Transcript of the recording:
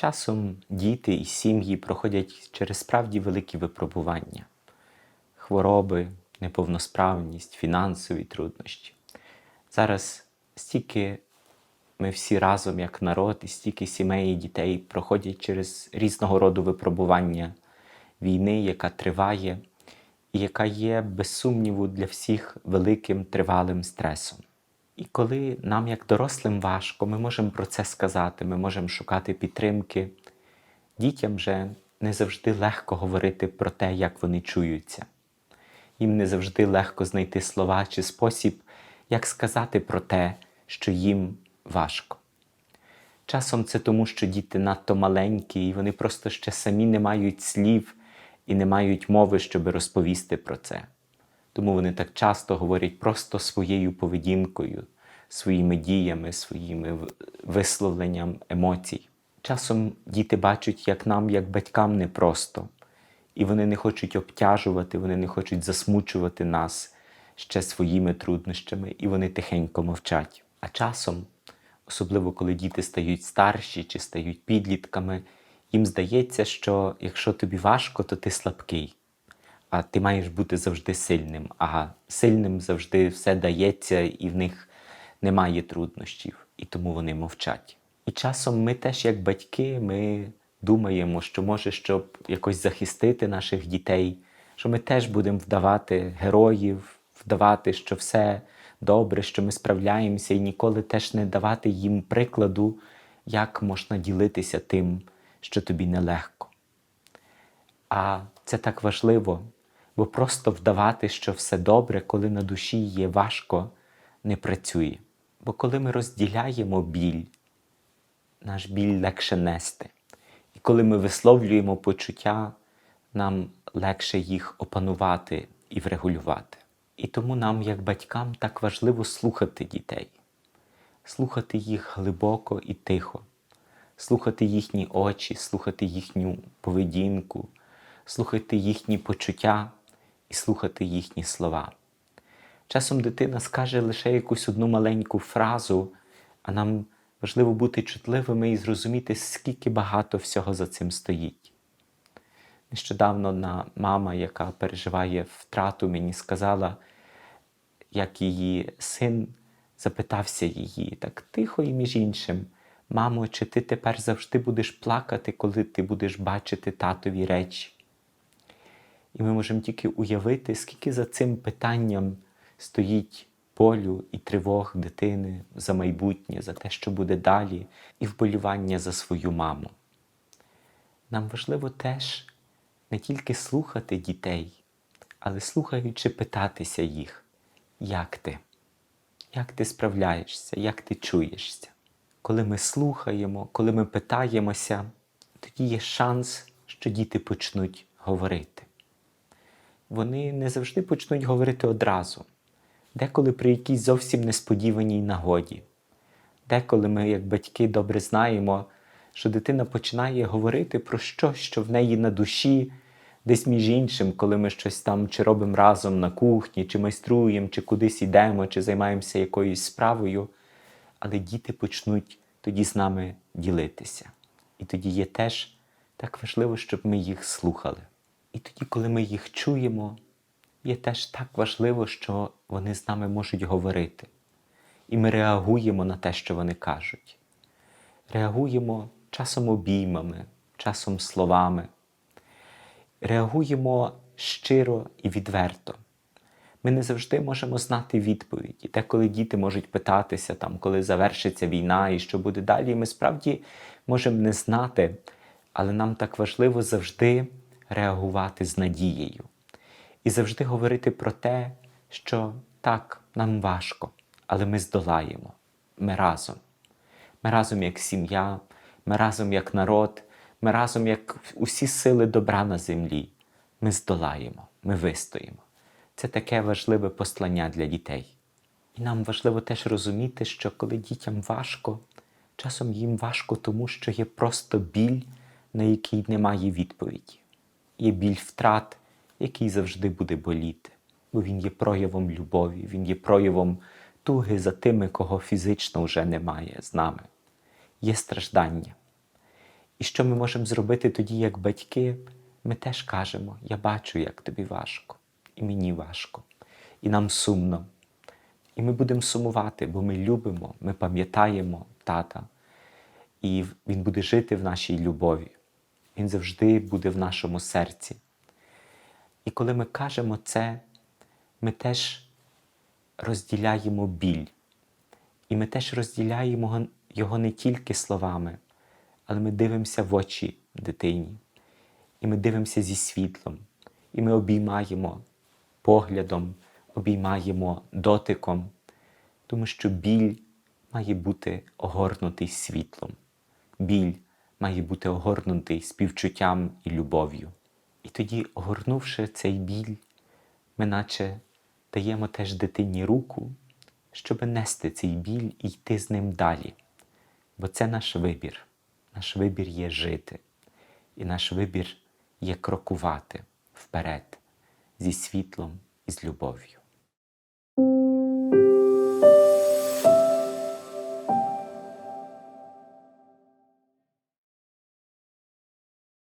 Часом діти і сім'ї проходять через справді великі випробування, хвороби, неповносправність, фінансові труднощі. Зараз стільки ми всі разом, як народ, і стільки сімей і дітей проходять через різного роду випробування війни, яка триває, і яка є, без сумніву, для всіх великим тривалим стресом. І коли нам, як дорослим, важко, ми можемо про це сказати, ми можемо шукати підтримки. Дітям же не завжди легко говорити про те, як вони чуються. Їм не завжди легко знайти слова чи спосіб, як сказати про те, що їм важко. Часом це тому, що діти надто маленькі, і вони просто ще самі не мають слів і не мають мови, щоб розповісти про це. Тому вони так часто говорять просто своєю поведінкою, своїми діями, своїми висловленням емоцій. Часом діти бачать, як нам, як батькам, непросто, і вони не хочуть обтяжувати, вони не хочуть засмучувати нас ще своїми труднощами, і вони тихенько мовчать. А часом, особливо коли діти стають старші чи стають підлітками, їм здається, що якщо тобі важко, то ти слабкий а ти маєш бути завжди сильним. А сильним завжди все дається, і в них немає труднощів, і тому вони мовчать. І часом ми теж, як батьки, ми думаємо, що може, щоб якось захистити наших дітей, що ми теж будемо вдавати героїв, вдавати, що все добре, що ми справляємося, і ніколи теж не давати їм прикладу, як можна ділитися тим, що тобі нелегко. А це так важливо, бо просто вдавати, що все добре, коли на душі є важко, не працює. Бо коли ми розділяємо біль, наш біль легше нести. І коли ми висловлюємо почуття, нам легше їх опанувати і врегулювати. І тому нам, як батькам, так важливо слухати дітей, слухати їх глибоко і тихо, слухати їхні очі, слухати їхню поведінку, слухати їхні почуття і слухати їхні слова. Часом дитина скаже лише якусь одну маленьку фразу, а нам важливо бути чутливими і зрозуміти, скільки багато всього за цим стоїть. Нещодавно одна мама, яка переживає втрату, мені сказала, як її син запитався її так тихо і між іншим: Мамо, чи ти тепер завжди будеш плакати, коли ти будеш бачити татові речі? І ми можемо тільки уявити, скільки за цим питанням стоїть болю і тривог дитини за майбутнє, за те, що буде далі, і вболівання за свою маму. Нам важливо теж не тільки слухати дітей, але слухаючи питатися їх, як ти? Як ти справляєшся, як ти чуєшся? Коли ми слухаємо, коли ми питаємося, тоді є шанс, що діти почнуть говорити. Вони не завжди почнуть говорити одразу, деколи при якійсь зовсім несподіваній нагоді. Деколи ми, як батьки, добре знаємо, що дитина починає говорити про щось, що в неї на душі, десь між іншим, коли ми щось там чи робимо разом на кухні, чи майструємо, чи кудись йдемо, чи займаємося якоюсь справою, але діти почнуть тоді з нами ділитися. І тоді є теж так важливо, щоб ми їх слухали. І тоді, коли ми їх чуємо, є теж так важливо, що вони з нами можуть говорити. І ми реагуємо на те, що вони кажуть. Реагуємо часом обіймами, часом словами. Реагуємо щиро і відверто. Ми не завжди можемо знати відповіді. Деколи діти можуть питатися, там, коли завершиться війна і що буде далі. Ми справді можемо не знати, але нам так важливо завжди реагувати з надією. І завжди говорити про те, що так, нам важко, але ми здолаємо. Ми разом. Ми разом як сім'я, ми разом як народ, ми разом як усі сили добра на землі. Ми здолаємо, ми вистоїмо. Це таке важливе послання для дітей. І нам важливо теж розуміти, що коли дітям важко, часом їм важко, тому що є просто біль, на який немає відповіді. Є біль втрат, який завжди буде боліти, бо він є проявом любові, він є проявом туги за тими, кого фізично вже немає з нами. Є страждання. І що ми можемо зробити тоді, як батьки? Ми теж кажемо: Я бачу, як тобі важко, і мені важко, і нам сумно. І ми будемо сумувати, бо ми любимо, ми пам'ятаємо тата, і він буде жити в нашій любові. Він завжди буде в нашому серці. І коли ми кажемо це, ми теж розділяємо біль. І ми теж розділяємо його- не тільки словами, але ми дивимося в очі дитині. І ми дивимося зі світлом. І ми обіймаємо поглядом, обіймаємо дотиком, тому що біль має бути огорнутий світлом. Біль має бути огорнутий співчуттям і любов'ю. І тоді, огорнувши цей біль, ми наче даємо теж дитині руку, щоб нести цей біль і йти з ним далі. Бо це наш вибір. Наш вибір є жити, і наш вибір є крокувати вперед зі світлом і з любов'ю.